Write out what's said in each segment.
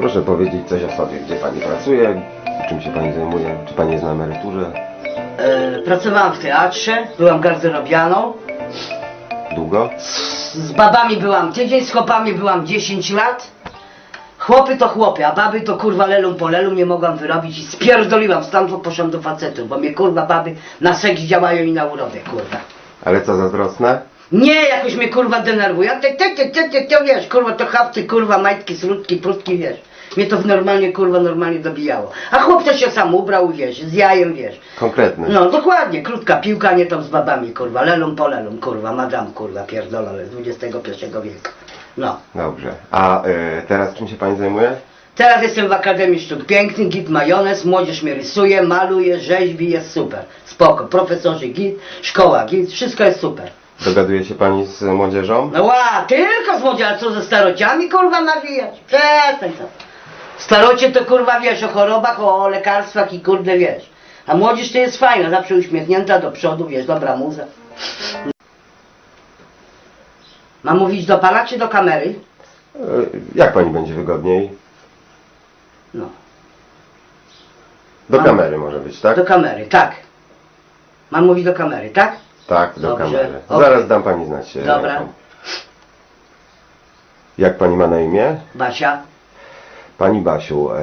Proszę powiedzieć coś o sobie, gdzie pani pracuje, czym się pani zajmuje, czy pani jest na emeryturze, E, pracowałam w teatrze, byłam garderobianą. długo? Z babami byłam tydzień, z chłopami byłam 10 lat. Chłopy to chłopy, a baby to kurwa lelum po lelum nie mogłam wyrobić i spierdoliłam stamtąd poszłam do facetów, bo mnie kurwa baby na seks działają i na urodę kurwa. Ale co, zazdrosne? Nie, jakoś mnie kurwa denerwuje. Ty, ty, ty, ty, ty, ty, wiesz, kurwa to hafty, kurwa majtki, srutki, prutki, wiesz. Mnie to normalnie, kurwa, normalnie dobijało. A chłop to się sam ubrał, wiesz, z jajem, wiesz. Konkretne. No, dokładnie, krótka piłka, nie tam z babami, kurwa, lelum po lelum, kurwa, madam, kurwa, pierdolone z XXI wieku. No. Dobrze. A y, teraz czym się pani zajmuje? Teraz jestem w Akademii Sztuk Pięknych, git majonez, młodzież mnie rysuje, maluje, rzeźbi, jest super. Spoko, profesorzy git, szkoła git, wszystko jest super. Dogaduje się pani z młodzieżą? No ła, tylko z młodzieżą, co ze starociami kurwa nawijać? Przestań to. Starocie to kurwa wiesz o chorobach, o lekarstwach i kurde wiesz. A młodzież to jest fajna, zawsze uśmiechnięta do przodu, wiesz, dobra muza. Mam mówić do pana czy do kamery? Y, jak pani będzie wygodniej? No, Do Mam. kamery może być, tak? do kamery, tak. Mam mówić do kamery, tak? Tak, do Dobrze, kamery. okej. Zaraz dam pani znać. e, Dobra. jaką. Jak pani ma na imię? Basia. Pani Basiu, e,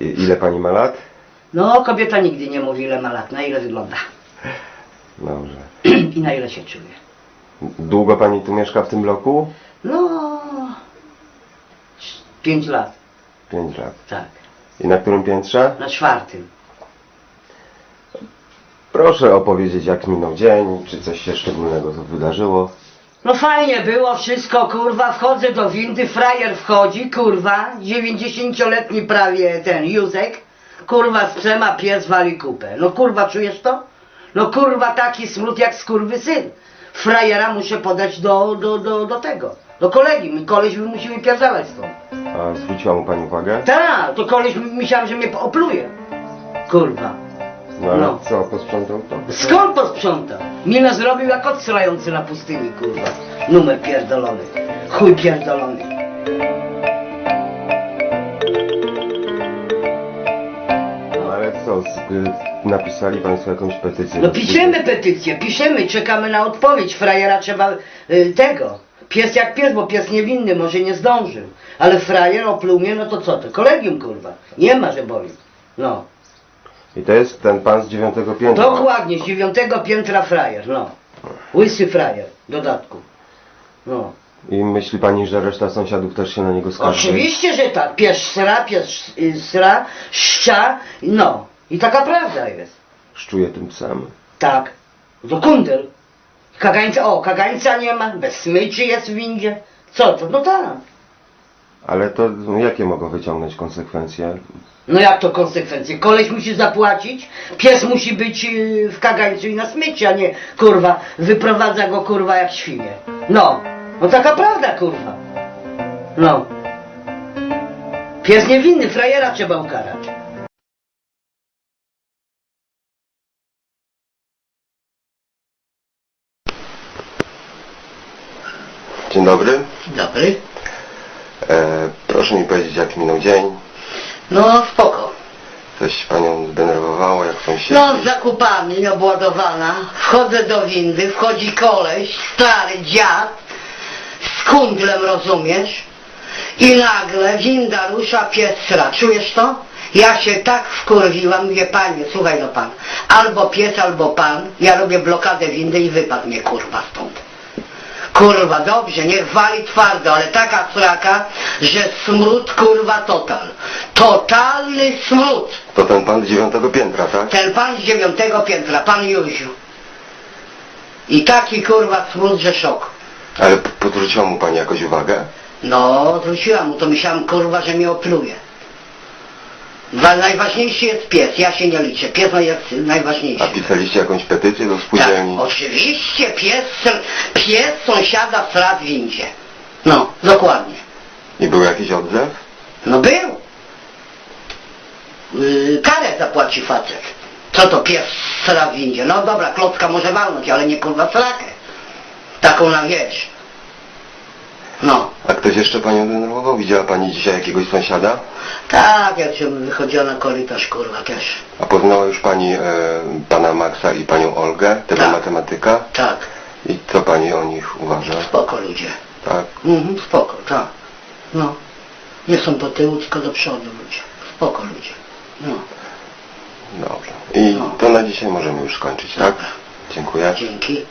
i- ile pani ma lat? No, kobieta nigdy nie mówi ile ma lat, na ile wygląda Dobrze. i na ile się czuje. Długo pani tu mieszka w tym bloku? No, pięć lat, Pięć lat. tak. I na którym piętrze? Na czwartym. Proszę opowiedzieć, jak minął dzień, czy coś się szczególnego wydarzyło. No fajnie było wszystko, kurwa, wchodzę do windy, frajer wchodzi, kurwa, 90-letni prawie ten Józek, kurwa, strzema, pies wali kupę. No kurwa, czujesz to? No kurwa, taki smród jak skurwy syn. Frajera muszę podać do, do, do, do tego, do kolegi, mi koleś musi wypierdalać stąd. A zwróciła mu pani uwagę? Tak, to koleś myślałem, że mnie opluje. Kurwa. No ale No. co, posprzątał to? Skąd posprzątał? Minę zrobił jak odstrający na pustyni, kurwa. Numer pierdolony. Chuj pierdolony. No ale co, z, y, napisali państwo jakąś petycję? No piszemy petycję, piszemy, czekamy na odpowiedź. Frajera trzeba y, tego. Pies jak pies, bo pies niewinny, może nie zdążył. Ale frajer opluł mnie, no to co to? Kolegium, kurwa. Nie ma, że boli. No. I to jest ten pan z dziewiątego piętra? Dokładnie, z dziewiątego piętra frajer, no. Łysy frajer, w dodatku. No. I myśli pani, że reszta sąsiadów też się na niego skarży? Oczywiście, że tak. Pies sra, pies y, sra, szcza, no. I taka prawda jest. Szczuje tym psem? Tak. To kundel. Kagańca, o, kagańca nie ma, bez smyczy jest w windzie. Co to? No tak. Ale to no, jakie mogą wyciągnąć konsekwencje? No jak to konsekwencje? Koleś musi zapłacić, pies musi być y, w kagańcu i na smyczy, a nie, kurwa, wyprowadza go, kurwa, jak świnie. No. No taka prawda, kurwa. No. Pies niewinny, frajera trzeba ukarać. Dzień dobry. Dobry. E, proszę mi powiedzieć, jak minął dzień. No spoko. Coś panią zdenerwowało, jak pan się... No z zakupami obładowana, wchodzę do windy, wchodzi koleś, stary dziad, z kundlem rozumiesz? I nagle winda rusza pies sra. Czujesz to? Ja się tak wkurwiłam, mówię panie, słuchaj no pan, albo pies, albo pan, ja robię blokadę windy i wypadł mnie kurwa stąd. Kurwa, dobrze, niech wali twardo, ale taka sraka, że smród kurwa total. Totalny smród. To ten pan z dziewiątego piętra, tak? Ten pan z dziewiątego piętra, pan Józiu. I taki kurwa smród, że szok. Ale p- podrzuciła mu pani jakoś uwagę? No, zwróciłam mu to, myślałam kurwa, że mnie opluje. Wa- Najważniejszy jest pies, ja się nie liczę. Pies jest najważniejszy. A pisaliście jakąś petycję do Tak, spółdzielni? oczywiście pies, pies sąsiada w windzie. No, dokładnie. I był jakiś odzew? No był. Yy, karę zapłaci facet. Co to pies sra w windzie? No dobra, klocka może walnąć, ale nie kurwa srakę. Taką na wiesz. No. A ktoś jeszcze panią denerwował? Widziała pani dzisiaj jakiegoś sąsiada? Tak, jak się wychodziła na korytarz, kurwa, też. A poznała już pani e, pana Maxa i panią Olgę, tego Tak. matematyka? Tak, I co pani o nich uważa? spoko ludzie. Tak? Mhm, spoko, tak. No. Nie są do tyłu, tylko do przodu ludzie. Spoko ludzie. No. Dobrze. I No. to na dzisiaj możemy już skończyć, tak? Dziękuję. Dzięki.